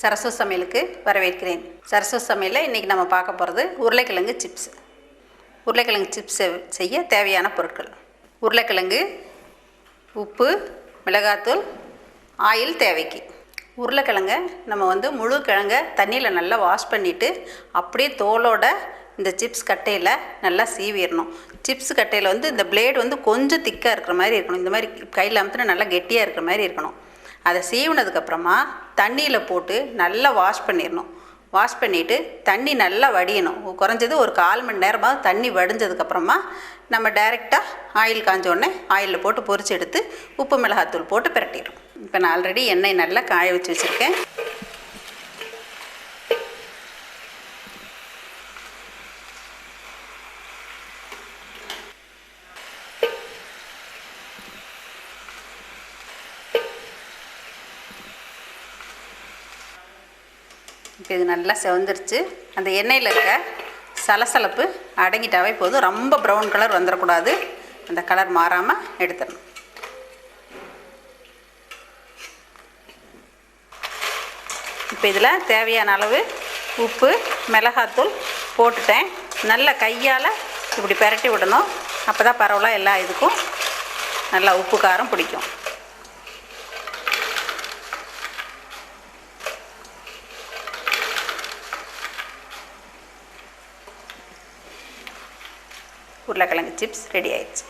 சரசு சமையலுக்கு வரவேற்கிறேன். சரசு சமையலில் இன்றைக்கி நம்ம பார்க்க போகிறது உருளைக்கிழங்கு சிப்ஸ். உருளைக்கிழங்கு சிப்ஸ் செய்ய தேவையான பொருட்கள். உருளைக்கிழங்கு உப்பு மிளகாத்தூள் ஆயில் தேவைக்கு. உருளைக்கிழங்க நம்ம வந்து முழு கிழங்க தண்ணியில் நல்லா வாஷ் பண்ணிவிட்டு அப்படியே தோலோட இந்த சிப்ஸ் கட்டையில் நல்லா சீவிடணும். சிப்ஸ் கட்டையில் வந்து இந்த பிளேடு வந்து கொஞ்சம் திக்காக இருக்கிற மாதிரி இருக்கணும். இந்த மாதிரி கையில் அமுத்துனா நல்லா கெட்டியாக இருக்கிற மாதிரி இருக்கணும். அதை சீவினதுக்கப்புறமா தண்ணியில் போட்டு நல்லா வாஷ் பண்ணிடணும் வாஷ் பண்ணிவிட்டு தண்ணி நல்லா வடியணும். குறைஞ்சது ஒரு கால் மணி நேரமாக தண்ணி வடிஞ்சதுக்கப்புறமா நம்ம டைரெக்டாக ஆயில் காஞ்சோடனே ஆயிலில் போட்டு பொரிச்சு எடுத்து உப்பு மிளகாத்தூள் போட்டு பிரட்டிடும் இப்போ நான் ஆல்ரெடி எண்ணெய் நல்லா காய வச்சு வச்சுருக்கேன். இப்போ இது நல்லா செவந்துருச்சு. அந்த எண்ணெயில் இருக்க சலசலப்பு அடங்கிட்டாவே போதும். ரொம்ப ப்ரௌன் கலர் வந்துடக்கூடாது அந்த கலர் மாறாமல் எடுத்துடணும். இப்போ இதில் தேவையான அளவு உப்பு மிளகாத்தூள் போட்டுட்டேன். நல்ல கையால் இப்படி பெரட்டி விடணும். அப்போ தான் பரவலாக எல்லா இதுக்கும் நல்லா உப்பு காரம் பிடிக்கும். உருளைக்கிழங்கு சிப்ஸ் ரெடி ஆயிடுச்சு